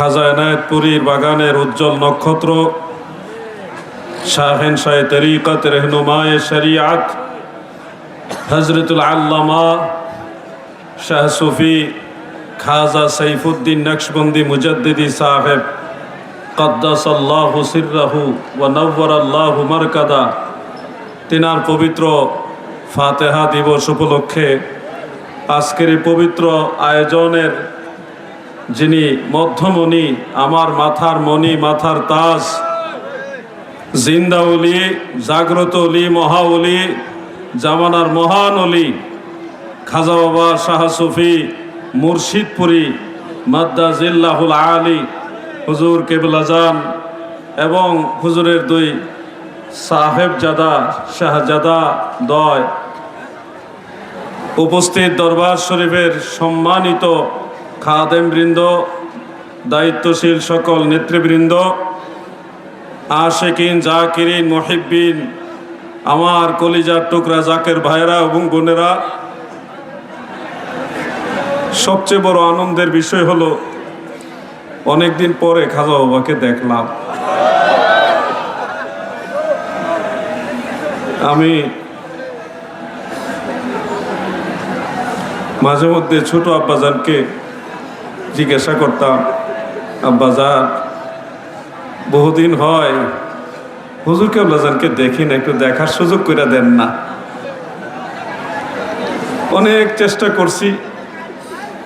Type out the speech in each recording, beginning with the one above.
খাজা এনায়তপুরীর বাগানের উজ্জ্বল নক্ষত্র শাহেন শাহ তরিকত রহনুমায় শরিয়াত হজরতুল আল্লামা শাহ সুফি খাজা সৈফুদ্দিন নকশবন্দি মুজদ্দিদি সাহেব কদ্দাস আল্লাহ সির্রাহু ও নব্বর আল্লাহ মারকাদা, তিনার পবিত্র ফাতেহা দিবস উপলক্ষে আজকের পবিত্র আয়োজনের যিনি মধ্যমণি, আমার মাথার মণি, মাথার তাজ। জিন্দা অলি, জাগ্রত অলি, মহা অলি, জামানার মহান অলি, খাজা বাবা শাহ সুফি, মুর্শিদপুরি, মাদ্দা জিল্লাহুল আলী, হুজুর কেবলাজান এবং হুজুরের দুই সাহেবজাদা, শাহজাদা দয়। উপস্থিত দরবার শরীফের সম্মানিত খাদেমবৃন্দ দায়িত্বশীল সকল নেতৃবৃন্দ, আশেকিন, জাকিরিন, মহিব্বিন, আমার কলিজার টুকরা জাকের ভাইরা এবং বোনেরা, সবচেয়ে বড় আনন্দের বিষয় হলো, অনেকদিন পরে খাজা বাবাকে দেখলাম। আমি মাঝে মধ্যে ছোট আব্বাজানকে জিজ্ঞাসা করতাম আব্বাজান বহুদিন হয়, হুজুর কেবলাজানকে দেখি না, একটু দেখার সুযোগ করে দেন না। অনেক চেষ্টা করছি,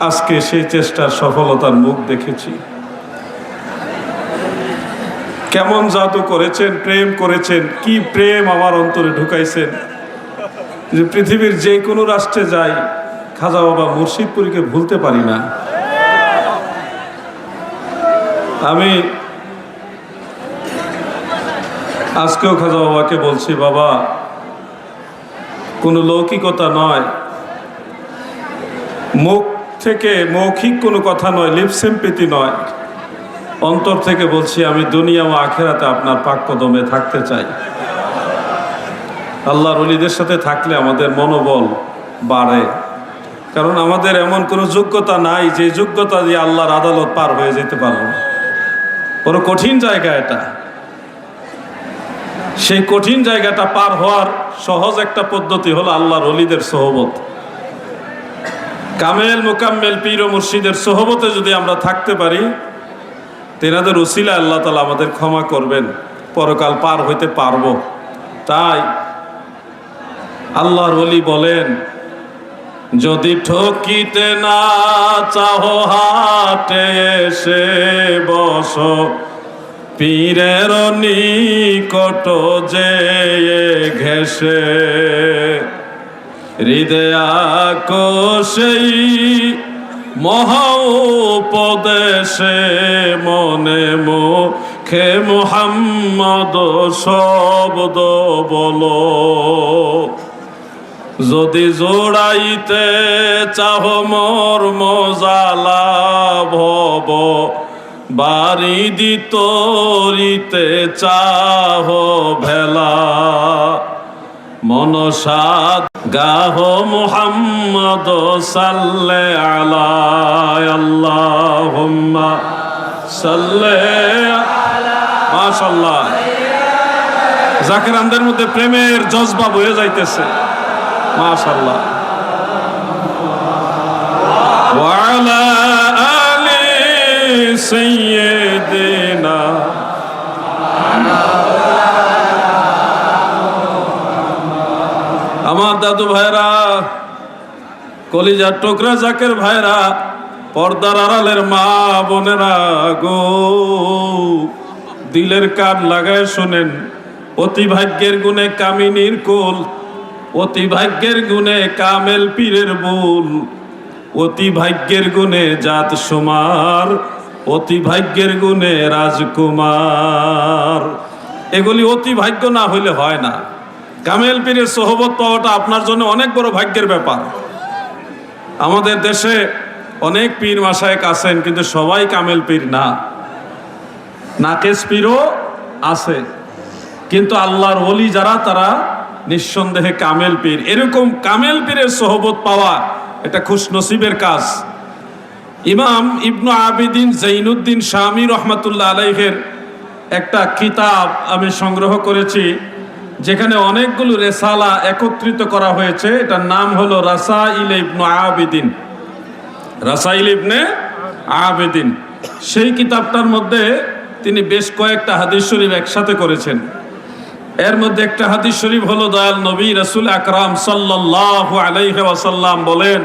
আজকে সেই চেষ্টার সফলতার মুখ দেখেছি। কেমন জাদু করেছেন, প্রেম করেছেন, কি প্রেম আমার অন্তরে ঢুকাইছেন। যে পৃথিবীর যে কোনো রাষ্ট্রে যাই, খাজা বাবা মুর্শিদপুরীকে ভুলতে পারি না। আমি আজকেও খাজা বাবাকে বলছি, বাবা, কোনো লৌকিকতা নয়। মুখ থেকে মৌখিক কোনো কথা নয় লিপসেম্পিতি নয়। অন্তর থেকে বলছি, আমি দুনিয়া ও আখেরাতে আপনার পাক কদমে থাকতে চাই। আল্লাহর অলিদের সাথে থাকলে আমাদের মনোবল বাড়ে। কারণ আমাদের এমন কোনো যোগ্যতা নাই যে যোগ্যতা দিয়ে আল্লাহর আদালত পার হয়ে যেতে পারব বড় কঠিন জায়গা এটা। সেই কঠিন জায়গাটা পার হওয়ার সহজ একটা পদ্ধতি হলো আল্লাহর অলিদের সহবত। কামেল, মোকাম্মেল, পীর ও মুর্শিদের সহবতে যদি আমরা থাকতে পারি, তেনাদের উসিলা আল্লাহ তালা আমাদের ক্ষমা করবেন, পরকাল পার হইতে পারব। তাই আল্লাহর অলি বলেন যদি ঠকিতে না চাহ হাটে এসে বস। পীরের নিকট যে ঘেসে হৃদয়াকোষেই মহা উপদেশে মনে মুখে মোহাম্মদ শব্দ বলো। যদি জোড়াইতে চাহ মোর মজালা ভব বাড়ি দিতরিতে চাহ ভেলা। মনসাদ গাহ মুহাম্মদ সাল্লে আলা আল্লাহুম্মা সাল্লে মাশাআল্লাহ। জাকির আমদের মধ্যে প্রেমের জজবা বয়ে যাইতেছে। মাশাআল্লাহ। ওয়ালা আলি সাইয়্যিদিনা। আমার দাদু ভাইরা কলিজার টোকরা জাকের ভাইরা পর্দার আড়ালের মা বোনেরা গো, দিলের কান লাগায় শোনেন অতি ভাগ্যের গুণে কামিনীর কোল অতি ভাগ্যের গুণে কামেল পীরের বুল অতি ভাগ্যের গুণে জাত সুমার। অতি ভাগ্যের গুণে রাজকুমার। এগুলি অতি ভাগ্য না হইলে হয় না। কামেল পীরের সহবত পাওয়াটা আপনার জন্য অনেক বড় ভাগ্যের ব্যাপার। আমাদের দেশে অনেক পীর মাসায়ক আছেন, কিন্তু সবাই কামেল পীর না। নাকেশ পীরও আছে। কিন্তু আল্লাহর ওলি যারা, তারা নিঃসন্দেহে কামেল পীর। এরকম কামেল পীরের সহবত পাওয়া এটা খুশ নসিবের কাজ। ইমাম ইবনু আবিদিন জৈনুদ্দিন শামী রহমতুল্লাহ আলাইহের একটা কিতাব আমি সংগ্রহ করেছি, যেখানে অনেকগুলো রেসালা একত্রিত করা হয়েছে। এটার নাম হলো রাসা ইল ইবনু আবিদিন। রাসাইল ইবনে আবেদিন। সেই কিতাবটার মধ্যে তিনি বেশ কয়েকটা হাদিস শরীফ একসাথে করেছেন। এর মধ্যে একটা হাদিস শরীফ হলো দয়াল নবী রসুল আকরাম সাল্লাহ আলাইহি ওয়াসাল্লাম বলেন